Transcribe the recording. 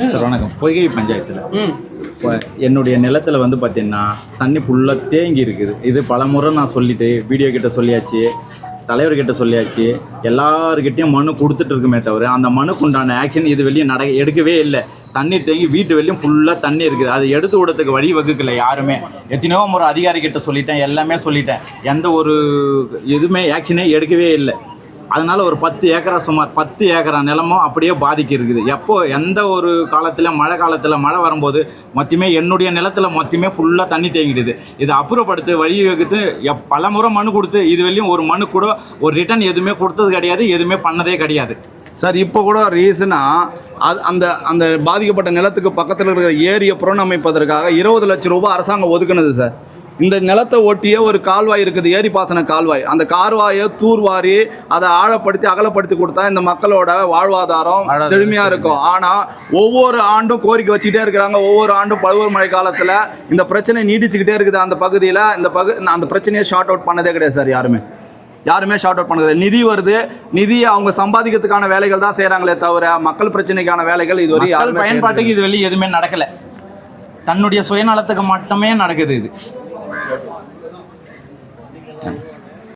Sir வணக்கம். பொய்கை பஞ்சாயத்தில். என்னுடைய நிலத்தில் வந்து பார்த்தீங்கன்னா தண்ணி ஃபுல்லாக தேங்கி இருக்குது. இது பல முறை நான் சொல்லிட்டு வீடியோ கிட்ட சொல்லியாச்சு தலைவர்கிட்ட சொல்லியாச்சு எல்லாருக்கிட்டையும் மனு கொடுத்துட்டு இருக்குமே தவிர அந்த மனுக்கு உண்டான ஆக்ஷன் இது வெளியே நட எடுக்கவே இல்லை. தண்ணி தேங்கி வீட்டு வெளியும் ஃபுல்லாக தண்ணி இருக்குது. அதை எடுத்து விடத்துக்கு வழி வகுக்கல யாருமே. எத்தனையோ முறை அதிகாரிகிட்ட சொல்லிட்டேன் எல்லாமே சொல்லிட்டேன். எந்த ஒரு எதுவுமே ஆக்ஷனே எடுக்கவே இல்லை. அதனால் ஒரு பத்து ஏக்கரா சுமார் பத்து ஏக்கரா நிலமும் அப்படியே பாதிக்கு இருக்குது எப்போ எந்த ஒரு காலத்தில் மழை காலத்தில் மழை வரும்போது மொத்தமே என்னுடைய நிலத்தில் மொத்தமே ஃபுல்லாக தண்ணி தேங்கிடுது. இதை அப்புறப்படுத்து வழி வகுத்து எப் பல முறை மனு கொடுத்து இது வரையும் ஒரு மனு கூட ஒரு ரிட்டர்ன் எதுவுமே கொடுத்தது கிடையாது எதுவுமே பண்ணதே கிடையாது. சார் இப்போ கூட ரீசனாக அது அந்த அந்த பாதிக்கப்பட்ட நிலத்துக்கு பக்கத்தில் இருக்கிற ஏரியை புறணமைப்பதற்காக இருபது லட்சம் ரூபாய் அரசாங்கம் ஒதுக்குனது சார். இந்த நிலத்தை ஒட்டியே ஒரு கால்வாய் இருக்குது ஏரி பாசன கால்வாய். அந்த கால்வாயை தூர்வாரி அதை ஆழப்படுத்தி அகலப்படுத்தி கொடுத்தா இந்த மக்களோட வாழ்வாதாரம் செழுமையாக இருக்கும். ஆனால் ஒவ்வொரு ஆண்டும் கோரிக்கை வச்சுக்கிட்டே இருக்கிறாங்க. ஒவ்வொரு ஆண்டும் பழுவூர் மழை காலத்தில் இந்த பிரச்சனை நீடிச்சுக்கிட்டே இருக்குது அந்த பகுதியில். இந்த பகு அந்த பிரச்சனையை ஷார்ட் அவுட் பண்ணதே கிடையாது சார் யாருமே. யாருமே ஷார்ட் அவுட் பண்ணது நிதி வருது. நிதியை அவங்க சம்பாதிக்கிறதுக்கான வேலைகள் தான் செய்கிறாங்களே தவிர மக்கள் பிரச்சனைக்கான வேலைகள் இதுவரை யாருமே பயன்பாட்டுக்கு இது வெளியே எதுவுமே நடக்கல. தன்னுடைய சுயநலத்துக்கு மட்டுமே நடக்குது இது. 嗯好的